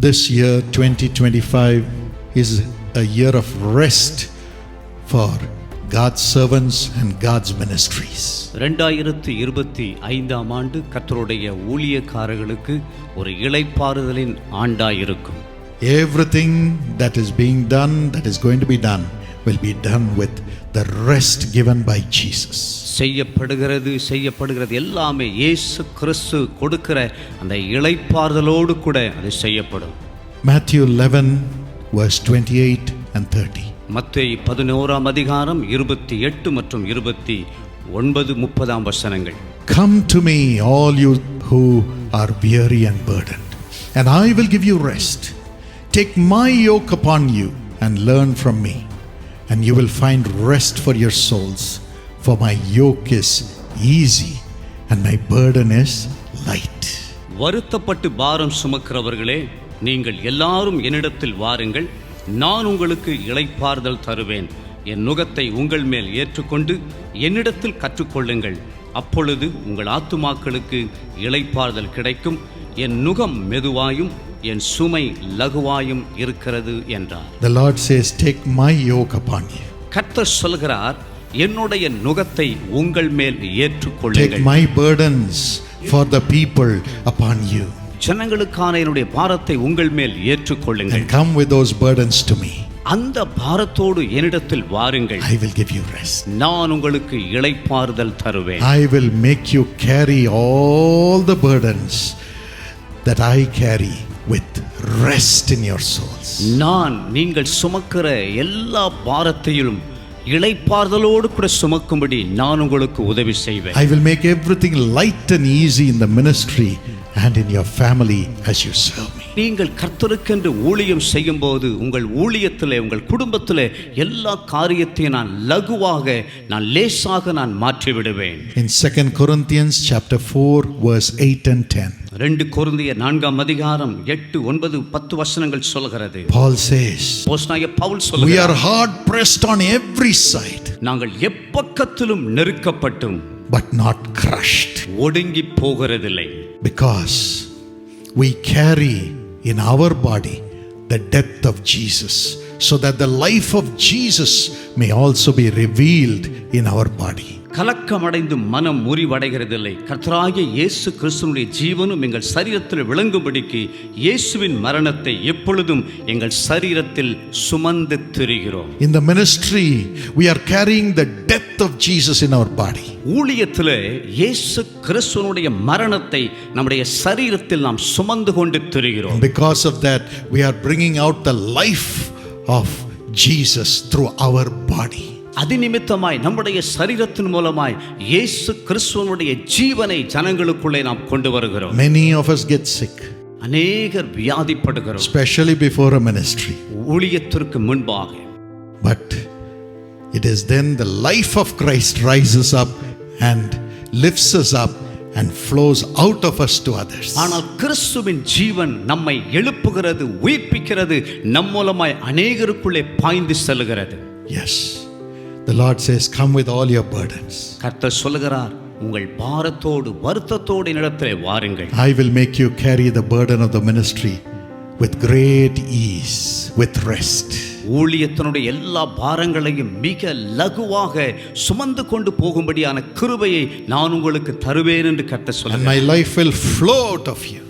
This year, 2025, is a year of rest for God's servants and God's ministries. ரெண்டாயிரத்து இருபத்தி ஐந்தாம் ஆண்டு கர்த்தருடைய ஊழியக்காரர்களுக்கு ஒரு இளைப்பாறுதலின் ஆண்டாயிருக்கும் Everything that is being done, that is going to be done, will be done with the rest given by Jesus. செய்யப்படுகிறது செய்யப்படுகிறது எல்லாமே இயேசு கிறிஸ்து கொடுக்கிற அந்த இளைப்பாறுதலோடு கூட அது செய்யப்படும் Matthew 11, verse 28 and 30. மத்தேயு பதினோராம் அதிகாரம் இருபத்தி எட்டு மற்றும் இருபத்தி ஒன்பது முப்பதாம் வசனங்கள் Come to me, all you who are weary and burdened, and I will give you rest. Take my yoke upon you and learn from me, and you will find rest for your souls. For my yoke is easy and my burden is light. வருத்தப்பட்டு பாரம் சுமக்கிறவர்களே நீங்கள் எல்லாரும் என்னிடத்தில் வாருங்கள் நான் உங்களுக்கு இளைப்பாறுதல் தருவேன் என் நுகத்தை உங்கள் மேல் ஏற்றுக்கொண்டு என்னிடத்தில் கற்றுக்கொள்ளுங்கள் அப்பொழுது உங்கள் ஆத்துமாக்களுக்கு இளைப்பாறுதல் கிடைக்கும் என் நுகம் மெதுவாயும் என் சுமை லகுவாயும் இருக்கிறது என்றார் The Lord says, Take my yoke upon you. கர்த்தர் சொல்கிறார் என்னுடைய நுகத்தை உங்கள் மேல் Take ஏற்றுக்கொள்ளுங்கள் my burdens for the people upon you. ஜனங்களுக்கான என்னுடைய பாரத்தை உங்கள் மேல் ஏற்றுக்கொள்ளுங்கள் And come with those burdens to me. அந்த பாரத்தோடு என்னிடத்தில் வாருங்கள் I will give you rest. நான் உங்களுக்கு இளைப்பாறுதல் தருவேன் I will make you carry all the burdens that I carry with rest in your souls. நான் நீங்கள் சுமக்கிற எல்லா பாரத்தையும் இளைப்பாறுதலோடு கூட சுமக்கும்படி நான் உங்களுக்கு உதவி செய்வேன் I will make everything light and easy in the ministry and in your family as you serve me. நீங்கள் கர்த்தருக்கென்று ஊழியம் செய்யும்போது உங்கள் ஊழியத்திலே உங்கள் குடும்பத்திலே எல்லா காரியத்தையும் நான் லகுவாக நான் லேசாக நான் மாற்றி விடுவேன் In 2 Corinthians chapter 4 verse 8 and 10, ரெண்டு கொருந்திய நான்காம் அதிகாரம் எட்டு ஒன்பது பத்து வசனங்கள் சொல்கிறது Paul says, போஸ்னாய பவுல் We சொல்லுகிறார் are hard pressed on every side, நாங்கள் எப்பக்கத்திலும் நெருக்கப்பட்டும் but not crushed, ஒடுங்கி போகிறதில்லை because we carry in our body the death of Jesus, so that the life of Jesus may also be revealed in our body. கலக்கமடைந்து மனம் முறிவடைகிறதில்லை கர்த்தராகிய இயேசு கிறிஸ்துவனுடைய ஜீவனும் எங்கள் சரீரத்தில் விளங்கும்படிக்கு இயேசுவின் மரணத்தை எப்பொழுதும் எங்கள் சரீரத்தில் சுமந்து திரிகிறோம் the ministry, we are carrying the death of Jesus in our body. ஊழியத்தில் இயேசு கிறிஸ்துவனுடைய மரணத்தை நம்முடைய சரீரத்தில் நாம் சுமந்து கொண்டு திரிகிறோம் because of that, we are bringing out the life of Jesus through our body. அது நிமித்தமாய் நம்முடைய சரீரத்தின் மூலமாய் இயேசு கிறிஸ்துவனுடைய ஜீவனை ஜனங்களுக்குள்ளே நாம் கொண்டு வருகிறோம் Many of us get sick, அநேகர் வியாதிப்படுகிறோம் especially before a ministry. ஊழியத்திற்கு முன்பாக But it is then the life of Christ rises up and lifts us up and flows out of us to others. ஆனால் கிறிஸ்துவின் ஜீவன் நம்மை எழுப்புகிறது உயிர்ப்பிக்கிறது நம் மூலமாய் அநேகருக்குள்ளே பாய்ந்து செல்கிறது Yes. The Lord says, Come with all your burdens. கர்த்தர் சொல்லுகிறார் உங்கள் பாரத்தோடு வருத்தத்தோடு என்னிடத்திலே வாருங்கள் I will make you carry the burden of the ministry with great ease, with rest. ஊழியத்தினுடைய எல்லா பாரங்களையும் மிக லகுவாக சுமந்து கொண்டு போகும்படியான கிருபையை நான் உங்களுக்கு தருவேன் என்று கர்த்தர் And சொல்லுகிறார் my life will flow out of you.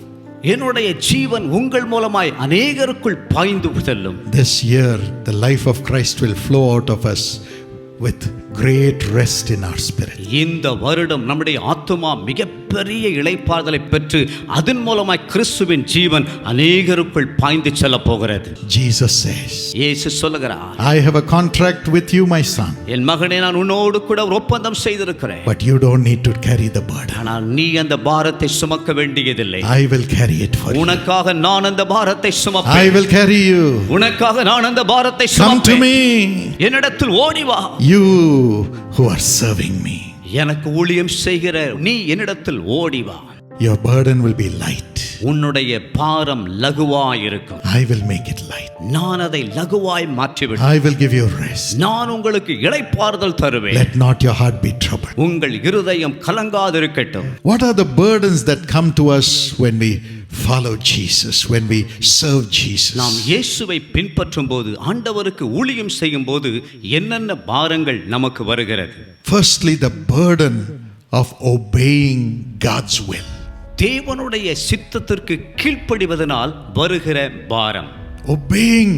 என்னுடைய ஜீவன் உங்கள் மூலமாய் அநேகருக்குள் பாய்ந்து செல்லும் This year, the life of Christ will flow out of us with great rest in our spirit. இந்த வருடம் நம்முடைய ஆத்துமா மிகப்பெரிய இளைப்பாறுதலை பெற்று அதன் மூலமாய் கிறிஸ்துவின் ஜீவன் அநேகருக்குள் பாய்ந்து செல்ல போகிறது Jesus says, இயேசு சொல்லுகிறார் I have a contract with you, my son, என் மகனே நான் உன்னோடு கூட ஒரு ஒப்பந்தம் செய்திருக்கிறேன் but you don't need to carry the burden. ஆனால் நீ அந்த பாரத்தை சுமக்க வேண்டியதில்லை I will carry it for you. உனக்காக நான் அந்த பாரத்தை I சுமப்பேன் will carry you. உனக்காக நான் அந்த பாரத்தை Come to சுமப்பேன் me, என்னிடத்தில் ஓடி வா you who are serving me. எனக்கு ஊழியம் செய்கிற நீ என்னிடத்தில் ஓடி வா Your burden will be light. உன்னுடைய பாரம் லகுவாய் இருக்கும் I will make it light. நான் அதை லகுவாய் மாற்றிவிடும் I will give you rest. நான் உங்களுக்கு இளைப்பாறுதல் தருவேன் Let not your heart be troubled. உங்கள் இருதயம் கலங்காதிருக்கட்டும் What are the burdens that come to us when we follow Jesus, when we serve Jesus, நாம் இயேசுவை பின்பற்றும் போது ஆண்டவருக்கு ஊழியம் செய்யும் போது என்னென்ன பாரங்கள் நமக்கு வருகிறது firstly, the burden of obeying God's will. தேவனுடைய சித்தத்திற்கு கீழ்ப்படிவதனால் வருகிற பாரம் Obeying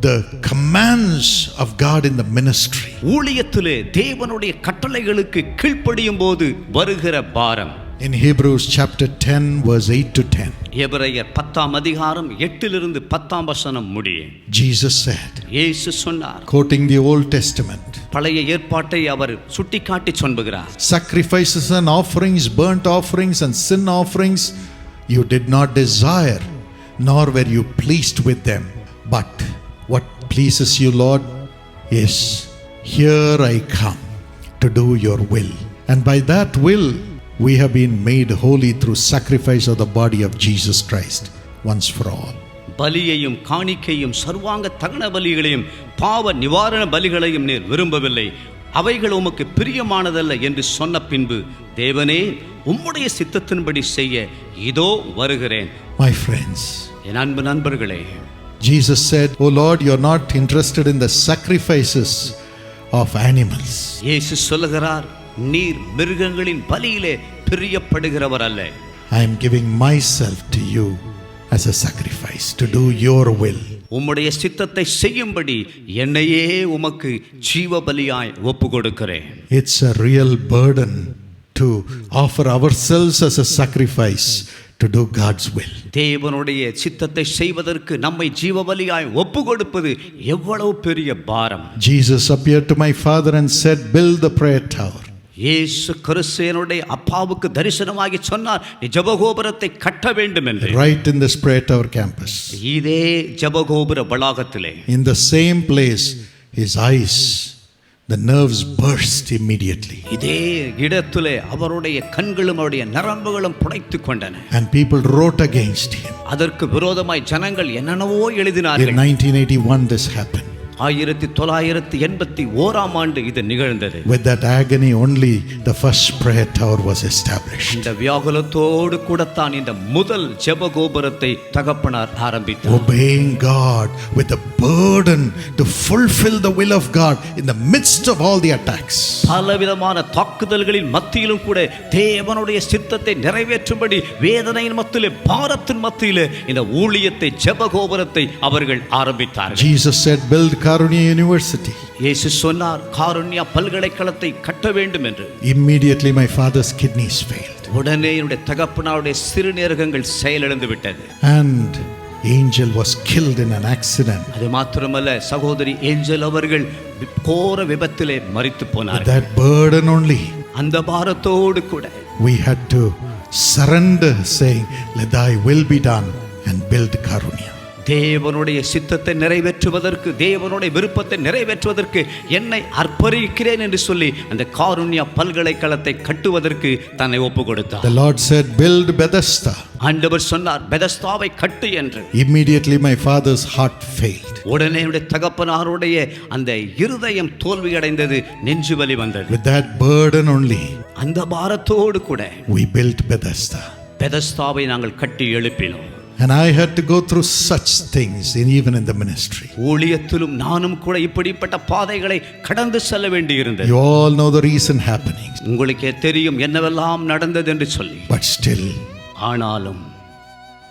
the commands of God in the ministry. ஊழியத்திலே தேவனுடைய கட்டளைகளுக்கு கீழ்ப்படியும் போது வருகிற பாரம் In Hebrews chapter 10, verse 8 to 10, எபிரேயர் பத்தாம் அதிகாரம் எட்டிலிருந்து பத்தாம் வசனம் முடிய Jesus said, இயேசு சொன்னார் quoting the Old Testament, பழைய ஏற்பாட்டை அவர் சுட்டிக்காட்டி சொல்லுகிறார் Sacrifices and offerings, burnt offerings, and sin offerings you did not desire, nor were you pleased with them. But what pleases you, Lord, is here I come to do your will. And by that will, we have been made holy through sacrifice of the body of Jesus Christ once for all. பலியையும் காணிக்கையும் சர்வாங்க தகன பலிகளையும் பாவ நிவாரண பலிகளையும் நீர் விரும்பவில்லை அவைகள் உமக்கு பிரியமானதல்ல என்று சொன்ன பின்பு தேவனே உம்முடைய சித்தத்தின்படி செய்ய இதோ வருகிறேன் My friends, என் அன்பு நண்பர்களே Jesus said, Oh Lord, you're not interested in the sacrifices of animals. இயேசு சொல்லுகிறார் நீர் மிருகங்களின் பலியிலே பிரியப்படுகிறவர் அல்ல I am giving myself to you as a sacrifice to do your will. உம்முடைய சித்தத்தை செய்யும்படி என்னையே உமக்கு ஜீவ பலியாய் ஒப்பு கொடுக்கிறேன் It's a real burden to offer ourselves as a sacrifice to do God's will. தேவனுடைய சித்தத்தை செய்வதற்கு நம்மை ஜீவ பலியாய் ஒப்பு கொடுப்பது எவ்வளவு பெரிய பாரம் Jesus appeared to my father and said, Build the prayer tower. இயேசு கிறிஸ்துவனுடைய அப்பாவுக்கு தரிசனமாகி சொன்னார் நீ ஜபகோபுரத்தை கட்ட வேண்டும் என்று Right in this prayer tower campus. இதே ஜபகோபுர வளாகத்திலே In the same place, his eyes, the nerves burst immediately. இதே இடத்திலே அவருடைய கண்களும் அவருடைய நரம்புகளும் புடைத்து கொண்டன And people wrote against him. அதற்கு விரோதமாய் ஜனங்கள் என்னென்னவோ எழுதினார்கள் 1981, this happened. ஆயிரத்தி தொள்ளாயிரத்தி எண்பத்தி ஓராம் ஆண்டு இது நிகழ்ந்தது With that agony, only the first prayer tower was established. இந்த வியாகுலத்தோடு கூடத்தான் இந்த முதல் ஜெப கோபுரத்தை தகப்பனார் ஆரம்பித்தார் Obeying God with burden to fulfill the will of God in the midst of all the attacks. பலவிதமான தாக்குதல்களின் மத்தியிலும் கூட தேவனுடைய சித்தத்தை நிறைவேற்றும்படி வேதனையின் மத்தியிலே பாரத்தின் மத்தியிலே இந்த ஊழியத்தை ஜெப கோபுரத்தை அவர்கள் ஆரம்பித்தார்கள் Jesus said, Build Karunya University. இயேசு சொன்னார் காருண்யா பல்கலைக்கழகத்தை கட்ட வேண்டும் என்று Immediately, my father's kidneys failed. உடனே என்னுடைய தகப்பனாருடைய சிறுநீரகங்கள் செயலிழந்து விட்டது And Angel was killed in an accident. அது மாத்திரமல்ல சகோதரி ஏஞ்சல் அவர்கள் கோர விபத்திலே மரித்து போனார்கள் that burden only, அந்த பாரத்தோடு கூட we had to surrender, saying, Let thy will be done, and build Karunya. தேவனுடைய சித்தத்தை நிறைவேற்றுவதற்கு தேவனுடைய விருப்பத்தை நிறைவேற்றுவதற்கு என்னை அர்ப்பணிக்கிறேன் என்று சொல்லி அந்த காருண்யா பல்கலைக்கழகத்தை கட்டுவதற்கு தன்னை ஒப்பு கொடுத்தார் The Lord said, Build Bethesda. ஆண்டவர் சொன்னார் பெதஸ்தாவை கட்டு என்று Immediately, my father's heart failed. உடனே என்னுடைய தகப்பனாருடைய அந்த இருதயம் தோல்வியடைந்தது நெஞ்சு வலி வந்தது With that burden only, அந்த பாரத்தோடு கூட we built Bethesda. பெதஸ்தாவை நாங்கள் கட்டி எழுப்பினோம் And I had to go through such things, in, even in the ministry. ஊழியத்திலும் நானும் கூட இப்படிப்பட்ட பாதைகளை கடந்து செல்ல வேண்டியிருந்தது You all know the recent happenings. உங்களுக்கே தெரியும் என்னவெல்லாம் நடந்தது என்று சொல்லி But still, ஆனாலும்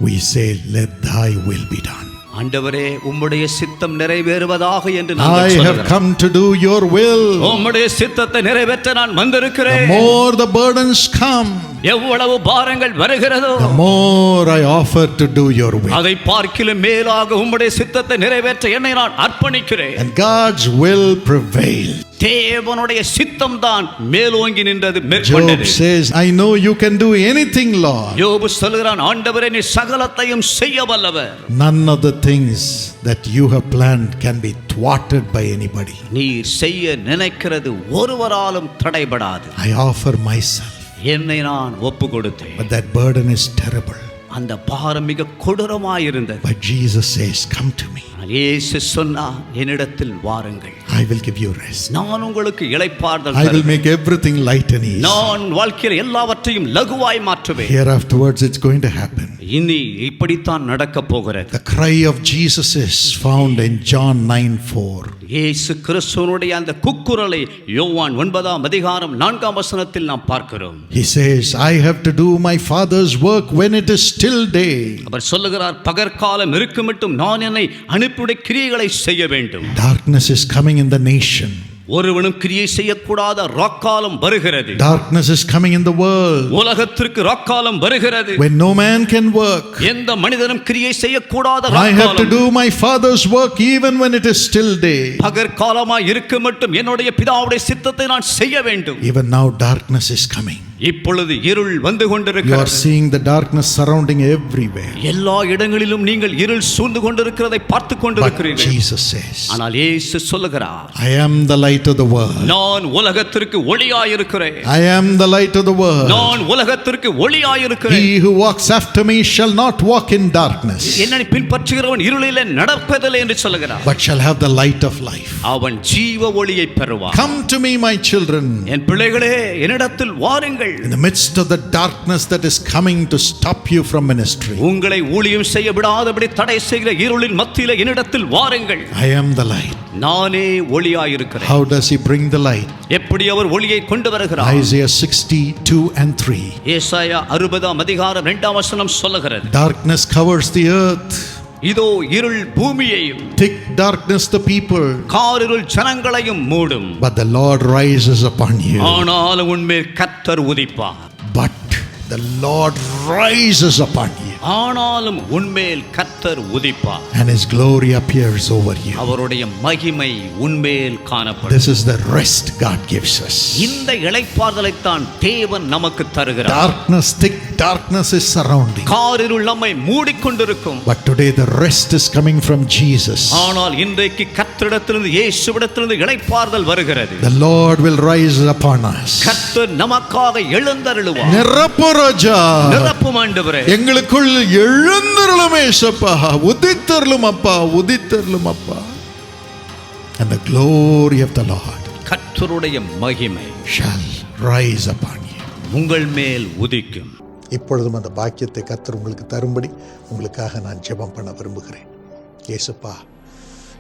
we say, Let thy will be done. ஆண்டவரே உம்முடைய சித்தம் நிறைவேறுவதாக என்று I have come to do your will. உம்முடைய சித்தத்தை நிறைவேற்ற நான் வந்திருக்கிறேன் more the burdens come, எவ்வளவு பாரங்கள் வருகிறதோ the more I offer to do your will. அதை பார்க்கிலும் மேலாக உம்முடைய சித்தத்தை நிறைவேற்ற என்னை நான் அர்ப்பணிக்கிறேன் And God's will prevailed. தேவனுடைய சித்தம் தான் மேலோங்கி நின்றது மேற்கொண்டது says, I know you can do anything, Lord. யோபு சொல்கிறான் ஆண்டவரே நீ சகலத்தையும் செய்ய வல்லவர் None of the things that you have planned can be thwarted by anybody. நீர் செய்ய நினைக்கிறது ஒருவராலும் தடைபடாது I offer myself. என்னை நான் ஒப்பு கொடுத்தேன் But that burden is terrible. அந்த பாரம் மிக கொடூரமாயிருந்தது But Jesus says, Come to me. இயேசு சொன்னா என்னிடத்தில் வாருங்கள் I will give you rest. நான் உங்களுக்கு இளைப்பாறுதல் I will தருவேன். make everything light and easy. நான் வாழ்க்கையில் எல்லாவற்றையும் லகுவாய் மாற்றுவேன் Here afterwards, it's going to happen. இனி இப்படித்தான் நடக்க போகிறது The cry of Jesus is found in John 9 4. இயேசு கிறிஸ்துவனுடைய அந்த குக்குரலை யோவான் ஒன்பதாம் அதிகாரம் நான்காம் வசனத்தில் நாம் பார்க்கிறோம் He says, I have to do my Father's work when it is still day. அவர் சொல்லுகிறார் பகற்காலம் இருக்குமிட்டும் நான் என்னை அனுப்பியுடைய கிரியைகளை செய்ய வேண்டும் Darkness is coming in the nation. ஒருவனும் கிரியை செய்யக்கூடாத ராக்காலம் வருகிறது Darkness is coming in the world உலகத்திற்கு ராக்காலம் வருகிறது when no man can work. எந்த மனிதனும் கிரியை செய்யக்கூடாத I have to ராக்காலம் do my Father's work even when it is still day. பகற்காலமாய் இருக்க மட்டும் என்னுடைய பிதாவுடைய சித்தத்தை நான் செய்ய வேண்டும் Even now, darkness is coming. இப்பொழுது இருள் வந்து You are கொண்டிருக்கிறது seeing the darkness surrounding everywhere. எல்லா இடங்களிலும் நீங்கள் இருள் சூழ்ந்து கொண்டிருக்கிறதை பார்த்து கொண்டிருக்கிறீர்கள் Jesus says, ஆனால் இயேசு சொல்லுகிறார் I am the light of the world. நான் உலகத்திற்கு ஒளியாயிருக்கிறேன் I am the light of the world. நான் உலகத்திற்கு ஒளியாயிருக்கிறேன் He who walks after me shall not walk in darkness, என்னை பின்பற்றுகிறவன் இருளிலே நடப்பதில்லை என்று சொல்லுகிறார் but shall have the light of life. அவன் ஜீவ ஒளியை பெறுவான் Come to me, my children. என் பிள்ளைகளே என்னிடத்தில் வாருங்கள் In the midst of the darkness that is coming to stop you from ministry, உங்களை ஊழியம் செய்ய விடாதபடி தடை செய்கிற இருளின் மத்தியில என்னிடத்தில் வாருங்கள் I am the light. நானே ஒளியாயிருக்கிறேன் How does he bring the light? எப்படி அவர் ஒளியை கொண்டு வருகிறார் Isaiah 62 and 3. ஏசாயா அறுபதாம் அதிகாரம் இரண்டாம் வசனம் சொல்லுகிறது Darkness covers the earth, இதோ இருள் பூமியையும் thick darkness the people, காரிருள் ஜனங்களையும் மூடும் but the Lord rises upon you. ஆனால் உன்மேல் கத்தர் உதிப்பார் But the Lord rises upon you, ஆனாலும் உன்மேல் கத்தர் உதிப்பார் and his glory appears over you. அவருடைய மகிமை உன்மேல் காணப்படும் This is the rest God gives us. இந்த இளைப்பாறுதலைத்தான் தேவன் நமக்கு தருகிறார் Darkness, thick darkness is surrounding. காரிருள் நம்மை மூடிக்கொண்டிருக்கும் But today the rest is coming from Jesus. ஆனால் இன்றைக்கு கத்திரிடத்திலிருந்து இயேசுவிடத்திலிருந்து இளைப்பாறுதல் வருகிறது The Lord will rise upon us. கர்த்தர் நமக்காக எழுந்தருளுவார் நிரப்பு ராஜா நிரப்பும் ஆண்டவரே எங்களுக்குள் எழுந்தருளுமே சப்பா உதித்தருளும் அப்பா உதித்தருளும் அப்பா. The glory of the Lord கர்த்தருடைய மகிமை shall rise upon you. உங்கள் மேல் உதிக்கும். இப்பொழுதும் அந்த பாக்கியத்தை கத்தர் உங்களுக்கு தரும்படி உங்களுக்காக நான் ஜெபம் பண்ண விரும்புகிறேன். இயேசுப்பா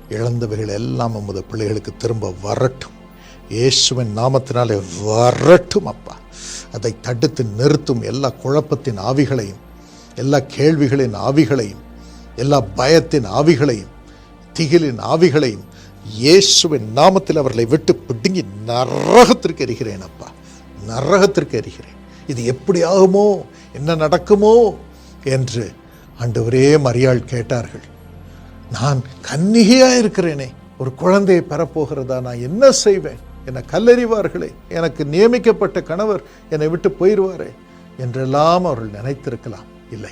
இழந்தவைகள் எல்லாம் உமது பிள்ளைகளுக்கு திரும்ப வரட்டும். இயேசுவின் நாமத்தினாலே வரட்டும் அப்பா. அதை தடுத்து நிறுத்தும் எல்லா குழப்பத்தின் ஆவிகளையும் எல்லா கேள்விகளின் ஆவிகளையும் எல்லா பயத்தின் ஆவிகளையும் திகிலின் ஆவிகளையும் இயேசுவின் நாமத்தில் அவர்களை விட்டு பிடுங்கி நரகத்திற்கு எரிகிறேன் அப்பா. நரகத்திற்கு எரிகிறேன். இது எப்படி ஆகுமோ என்ன நடக்குமோ என்று ஆண்டவரே மரியாள் கேட்டார்கள். நான் கன்னிகையாக இருக்கிறேனே ஒரு குழந்தையை பெறப்போகிறதா நான் என்ன செய்வேன்? என்னை கல்லறிவார்களே எனக்கு நியமிக்கப்பட்ட கணவர் என்னை விட்டு போயிடுவாரே என்றெல்லாம் அவர்கள் நினைத்திருக்கலாம். இல்லை.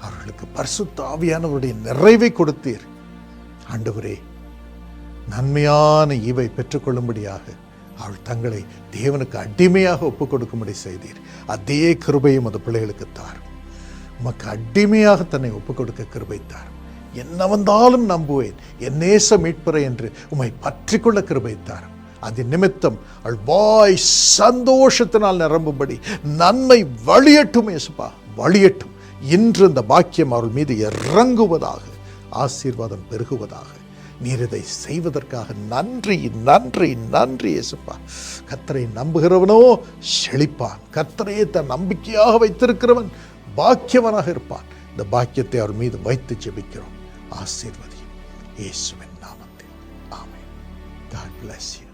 அவர்களுக்கு பரிசுத்த ஆவியானவருடைய நிறைவை கொடுத்தீர். ஆண்டவரே நன்மையான ஈவை பெற்றுக்கொள்ளும்படியாக அவள் தங்களை தேவனுக்கு அடிமையாக ஒப்புக் கொடுக்கும்படி செய்தீர். அதே கிருபையும் அது பிள்ளைகளுக்கு தார். உமக்கு அடிமையாக தன்னை ஒப்புக் கொடுக்க கிருபைத்தார் என்ன வந்தாலும் நம்புவேன். என் நேச மீட்பறை என்று உம்மை பற்றிக்கொள்ள கிருபைத்தார் அது நிமித்தம் அவள் வாய் சந்தோஷத்தினால் நிரம்பும்படி நன்மை வழியட்டும் இயேசுப்பா. வழியட்டும். இன்று இந்த பாக்கியம் அவள் மீது இறங்குவதாக ஆசீர்வாதம் பெருகுவதாக. நீர் இதை செய்வதற்காக நன்றி நன்றி நன்றி இயேசுப்பா. கத்தரை நம்புகிறவனோ செழிப்பான். கத்தரையே தன் நம்பிக்கையாக வைத்திருக்கிறவன் பாக்கியவனாக இருப்பான். இந்த பாக்கியத்தை அவர் மீது வைத்து ஜெபிக்கிறோம். ஆசீர்வதியும் இயேசுவின் நாமத்தில். ஆமென். God bless you.